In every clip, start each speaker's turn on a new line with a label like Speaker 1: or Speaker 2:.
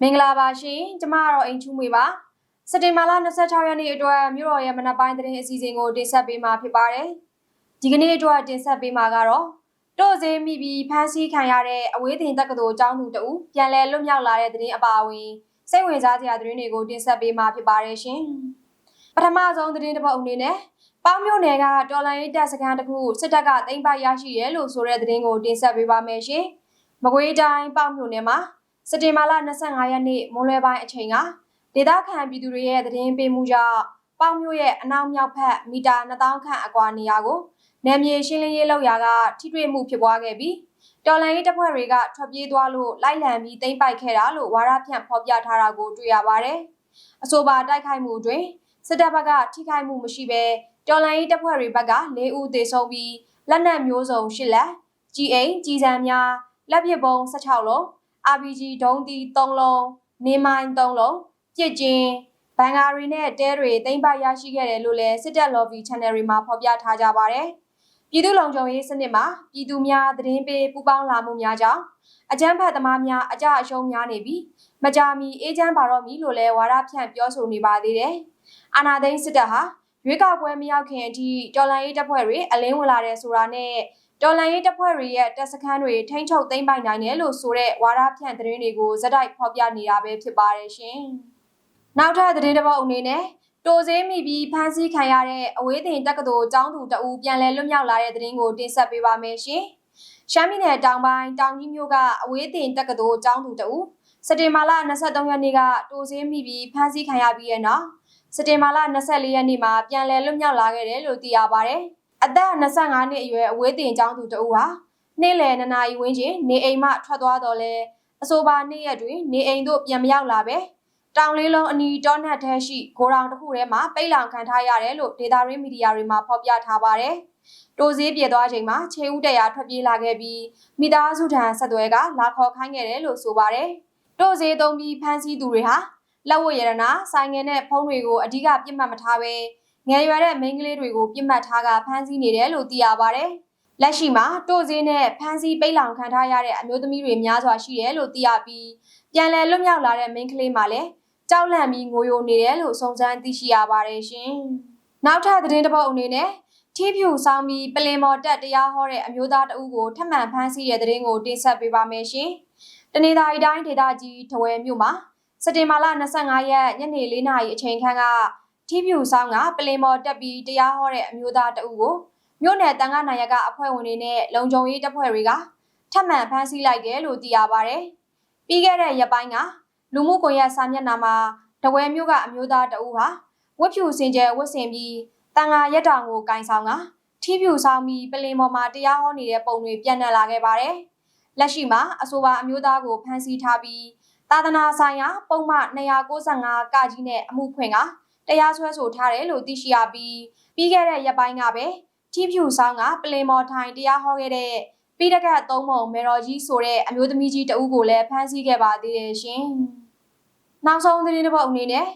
Speaker 1: မင်္ဂလာပါရှင်ကျမကတော့အိမ်ချူမွေပါစက်တင်ဘာလ26ရက်နေ့အတွက်မြို့တော်ရဲ့မနက်ပိုင်းသတင်းအစီအစဉ်ကိုတင်ဆက်ပေးမှာဖြစ်ပါတယ်ဒီကနေ့အတွက်တင်ဆက်ပေးမှာကတော့တို့စေးမိပြီးဖမ်းဆီးခံရတဲ့အဝေးတင်တက္ကသိုလ်ကျောင်းသူတဦးပြန်လည်လွတ်မြောက်လာတဲ့သတင်းအပါအဝင်စိတ်ဝင်စားစရာသတင်းတွေကိုတင်ဆက်ပေးမှာဖြစ်ပါတယ်ရှင်ပထမဆုံးသတင်းတစ်ပုဒ်အနေနဲ့ပေါင်းမြို့နယ်ကတော်လိုင်းတပ်စခန်းတစ်ခုစစ်တပ်ကသိမ်းပိုက်ရရှိရဲလို့ဆိုတဲ့သတင်းကိုတင်ဆက်ပေးပါမယ်ရှင်မကွေးတိုင်းပေါင်းမြို့နယ်မှာ စက်တင်ဘာလ25ရက်နေ့မွန်းလွဲပိုင်းအချိန်ကဒေသခံပြည်သူတွေရဲ့သတင်းပေးမှုကြောင့်ပေါင်းမြို့ရဲ့အနောက်မြောက်ဖက်မီတာ2000ခန့်အကွာနေရာကိုနယ်မြေရှင်းလင်းရေးလုပ်ရာကထိတွေ့မှုဖြစ်ပွားခဲ့ပြီးတော်လန်ရေးတပ်ဖွဲ့တွေကထွက်ပြေးသွားလို့လိုက်လံပြီးသိမ်းပိုက်ခဲ့တာလို့ဝါရဖြန့်ဖော်ပြထားတာကိုတွေ့ရပါတယ်။အဆိုပါတိုက်ခိုက်မှုတွင်စစ်တပ်ဘက်ကထိခိုက်မှုမရှိဘဲတော်လန်ရေးတပ်ဖွဲ့တွေဘက်က၄ဦးသေဆုံးပြီးလက်နက်မျိုးစုံ၈လက်ကြီးအိမ်ကြီးစံများလက်ပစ်ပုံ16လုံး RPG ဒုံးသီး3လုံးနေမိုင်း3လုံးပြစ်ကျင်းဘန်ဂါရီနဲ့တဲတွေသိမ်းပိုက်ရရှိခဲ့တယ်လို့လည်းစစ်တပ် lobby channel တွေမှာဖော်ပြထားကြပါတယ်။ပြည်သူ့လုံခြုံရေးစနစ်မှာပြည်သူများသတင်းပေးပူးပေါင်းလာမှုများကြောင့်အကြမ်းဖက်သမားများအကြအရှုံးများနေပြီးမကြာမီအေဂျင့်ပါတော့မီလို့လည်းဝါဒဖြန့်ပြောဆိုနေပါသေးတယ်။အာနာသိန်းစစ်တပ်ဟာရွေးကောက်ပွဲမရောက်ခင်အထိတော်လန်ရေးတပ်ဖွဲ့တွေအလင်းဝင်လာတဲ့ဆိုတာနဲ့ တော်လန်ရေးတပ်ဖွဲ့တွေရဲ့တပ်စခန်းတွေထိန်းချုပ်သိမ်းပိုက်နိုင်တယ်လို့ဆိုတဲ့ဝါဒဖြန့်သတင်းတွေကိုဇက်တိုက်ဖော်ပြနေတာပဲဖြစ်ပါတယ်ရှင်။နောက်ထပ်သတင်းတစ်ပုဒ်အနေနဲ့တိုစေးမိပြီးဖမ်းဆီးခံရတဲ့အဝေးတင်တက္ကသိုလ်ကျောင်းသူတအူပြန်လည်လွတ်မြောက်လာတဲ့သတင်းကိုတင်ဆက်ပေးပါမယ်ရှင်။ရှမ်းပြည်နယ်တောင်ပိုင်းတောင်ကြီးမြို့ကအဝေးတင်တက္ကသိုလ်ကျောင်းသူတအူစက်တင်ဘာလ23ရက်နေ့ကတိုစေးမိပြီးဖမ်းဆီးခံရပြီးတဲ့နောက်စက်တင်ဘာလ24ရက်နေ့မှာပြန်လည်လွတ်မြောက်လာခဲ့တယ်လို့သိရပါဗျ။ အသက်25နှစ်အရွယ်အဝေးတင်ကျောင်းသူတဦးဟာနေ့လယ်2နာရီဝန်းကျင်နေအိမ်မှထွက်သွားတော့လဲအဆိုပါနေ့ရက်တွင်နေအိမ်သို့ပြန်မရောက်လာပဲတောင်လေးလုံးအနီးတောနက်ထဲရှိဂိုရောင်တစ်ခုထဲမှာပိတ်လောင်ခံထားရတယ်လို့ဒေတာရင်းမီဒီယာတွေမှာဖော်ပြထားပါတယ်။တိုးစည်းပြေသွားချိန်မှာခြေဦးတရာထွက်ပြေးလာခဲ့ပြီးမိသားစုထံဆက်သွဲကလာခေါ်ခိုင်းခဲ့တယ်လို့ဆိုပါတယ်။တိုးစည်းသုံးပြီးဖမ်းဆီးသူတွေဟာလက်ဝတ်ရတနာဆိုင်ငယ်နဲ့ဖုံးတွေကိုအဓိကပြစ်မှတ်မထားဘဲ ငယ်ရွယ်တဲ့မိန်းကလေးတွေကိုပြစ်မှတ်ထားကဖမ်းဆီးနေတယ်လို့သိရပါတယ်။လက်ရှိမှာတို့စင်းနဲ့ဖမ်းဆီးပိတ်လောင်ခံထားရတဲ့အမျိုးသမီးတွေများစွာရှိတယ်လို့သိရပြီးပြန်လည်လွတ်မြောက်လာတဲ့မိန်းကလေးမှလည်းကြောက်လန့်ပြီးငိုယိုနေတယ်လို့စုံစမ်းသိရှိရပါတယ်ရှင်။နောက်ထပ်သတင်းတစ်ပုဒ်အနေနဲ့ထီးဖြူဆောင်ပြီးပလင်မော်တက်တရားဟောတဲ့အမျိုးသားတအုပ်ကိုထပ်မံဖမ်းဆီးတဲ့သတင်းကိုတင်ဆက်ပေးပါမယ်ရှင်။တနေ့သားတိုင်းဒေသကြီးထဝယ်မြို့မှာစက်တင်ဘာလ25ရက်ညနေ4နာရီအချိန်ခန့်က ထီးဖြူဆောင်ကပလင်မော်တက်ပြီးတရားဟောတဲ့အမျိုးသားတအုပ်ကိုမြို့နယ်တန်ခါနာရကအဖွဲ့ဝင်တွေနဲ့လုံခြုံရေးတပ်ဖွဲ့တွေကထပ်မံဖမ်းဆီးလိုက်တယ်လို့သိရပါဗျ။ပြီးခဲ့တဲ့ရက်ပိုင်းကလူမှုကွန်ရက်စာမျက်နှာမှာတဝဲမြို့ကအမျိုးသားတအုပ်ဟာဝက်ဖြူစင်ကျဲဝက်ဆင်ပြီးတန်ခါရက်တောင်ကိုကင်ဆောင်ကထီးဖြူဆောင်ပြီးပလင်မော်မှာတရားဟောနေတဲ့ပုံတွေပြန့်နှံ့လာခဲ့ပါတယ်။လက်ရှိမှာအဆိုပါအမျိုးသားကိုဖမ်းဆီးထားပြီးသာသနာဆိုင်ရာပုံမှန်295ကကြီးနဲ့အမှုဖွင့်က တရားစွဲဆိုထားတယ်လို့သိရှိရပြီးပြီးခဲ့တဲ့ရက်ပိုင်းကပဲထီးဖြူဆောင်ကပလင်မော်ထိုင်တရားဟောခဲ့တဲ့ပြီးတကတ်သုံးပုံမေတော်ကြီးဆိုတဲ့အမျိုးသမီးကြီးတဦးကိုလည်းဖမ်းဆီးခဲ့ပါသေးတယ်ရှင်။နောက်ဆုံးသတင်းတစ်ပုဒ်အနေနဲ့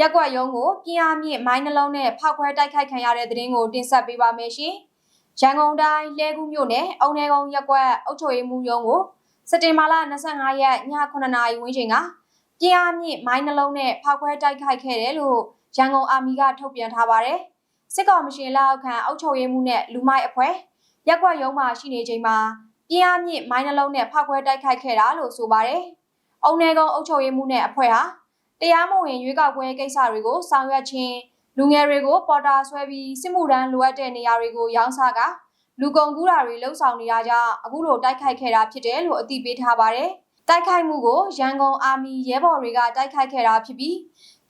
Speaker 1: ရက်ကွက်ရုံးကိုပြင်းအားမြင့်မိုင်းနှလုံးနဲ့ဖောက်ခွဲတိုက်ခိုက်ခံရတဲ့သတင်းကိုတင်ဆက်ပေးပါမယ်ရှင်။ရန်ကုန်တိုင်းလဲကူးမြို့နယ်အုံနယ်ကုန်းရက်ကွက်အုပ်ချုပ်ရေးမှူးရုံးကိုစက်တင်ဘာလ25ရက်ည9:00နာရီဝန်းကျင်ကပြင်းအားမြင့်မိုင်းနှလုံးနဲ့ဖောက်ခွဲတိုက်ခိုက်ခဲ့တယ်လို့ ရန်ကုန်အာမီကထုတ်ပြန်ထားပါတယ်။စစ်ကောင်မရှင်လက်အောက်ခံအုပ်ချုပ်ရေးမှုနဲ့လူမိုက်အဖွဲ့ရက်ကွက်ရုံးမှာရှိနေချိန်မှာပြင်းအားမြင့်မိုင်းနှလုံးနဲ့ဖောက်ခွဲတိုက်ခိုက်ခဲ့တာလို့ဆိုပါတယ်။အုံနယ်ကုန်းအုပ်ချုပ်ရေးမှုနဲ့အဖွဲ့ဟာတရားမဝင်ရွေးကောက်ပွဲကိစ္စတွေကိုဆောင်ရွက်ခြင်းလူငယ်တွေကိုပေါ်တာဆွဲပြီးစစ်မှုထမ်းလိုအပ်တဲ့နေရာတွေကိုရောင်းစားကလူကုန်ကူးတာတွေလှုပ်ဆောင်နေရကြအခုလိုတိုက်ခိုက်ခဲ့တာဖြစ်တယ်လို့အသိပေးထားပါတယ်။တိုက်ခိုက်မှုကိုရန်ကုန်အာမီရဲဘော်တွေကတိုက်ခိုက်ခဲ့တာဖြစ်ပြီး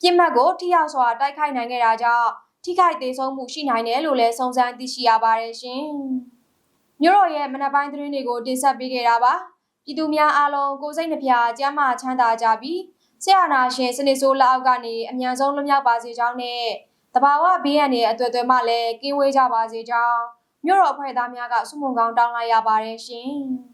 Speaker 1: ပြစ်မှတ်ကိုထိရောက်စွာတိုက်ခိုက်နိုင်ခဲ့တာကြောင့်ထိခိုက်သေးဆုံးမှုရှိနိုင်တယ်လို့လည်းစုံစမ်းသိရှိရပါတယ်ရှင်။မြို့တော်ရဲ့မနက်ပိုင်းသတင်းတွေကိုတင်ဆက်ပေးခဲ့တာပါ။ပြည်သူများအားလုံးကိုစိတ်နှပြကျမ်းမာချမ်းသာကြပြီးဆရာနာရှင်စနစ်ဆိုးလက်အောက်ကနေအမြန်ဆုံးလွတ်မြောက်ပါစေကြောင်းနဲ့တဘာဝဘေးရန်တွေအတွေ့အကြုံမှလည်းကင်းဝေးကြပါစေကြောင်းမြို့တော်အဖွဲ့သားများကစုမုံကောင်းတောင်းလိုက်ရပါတယ်ရှင်။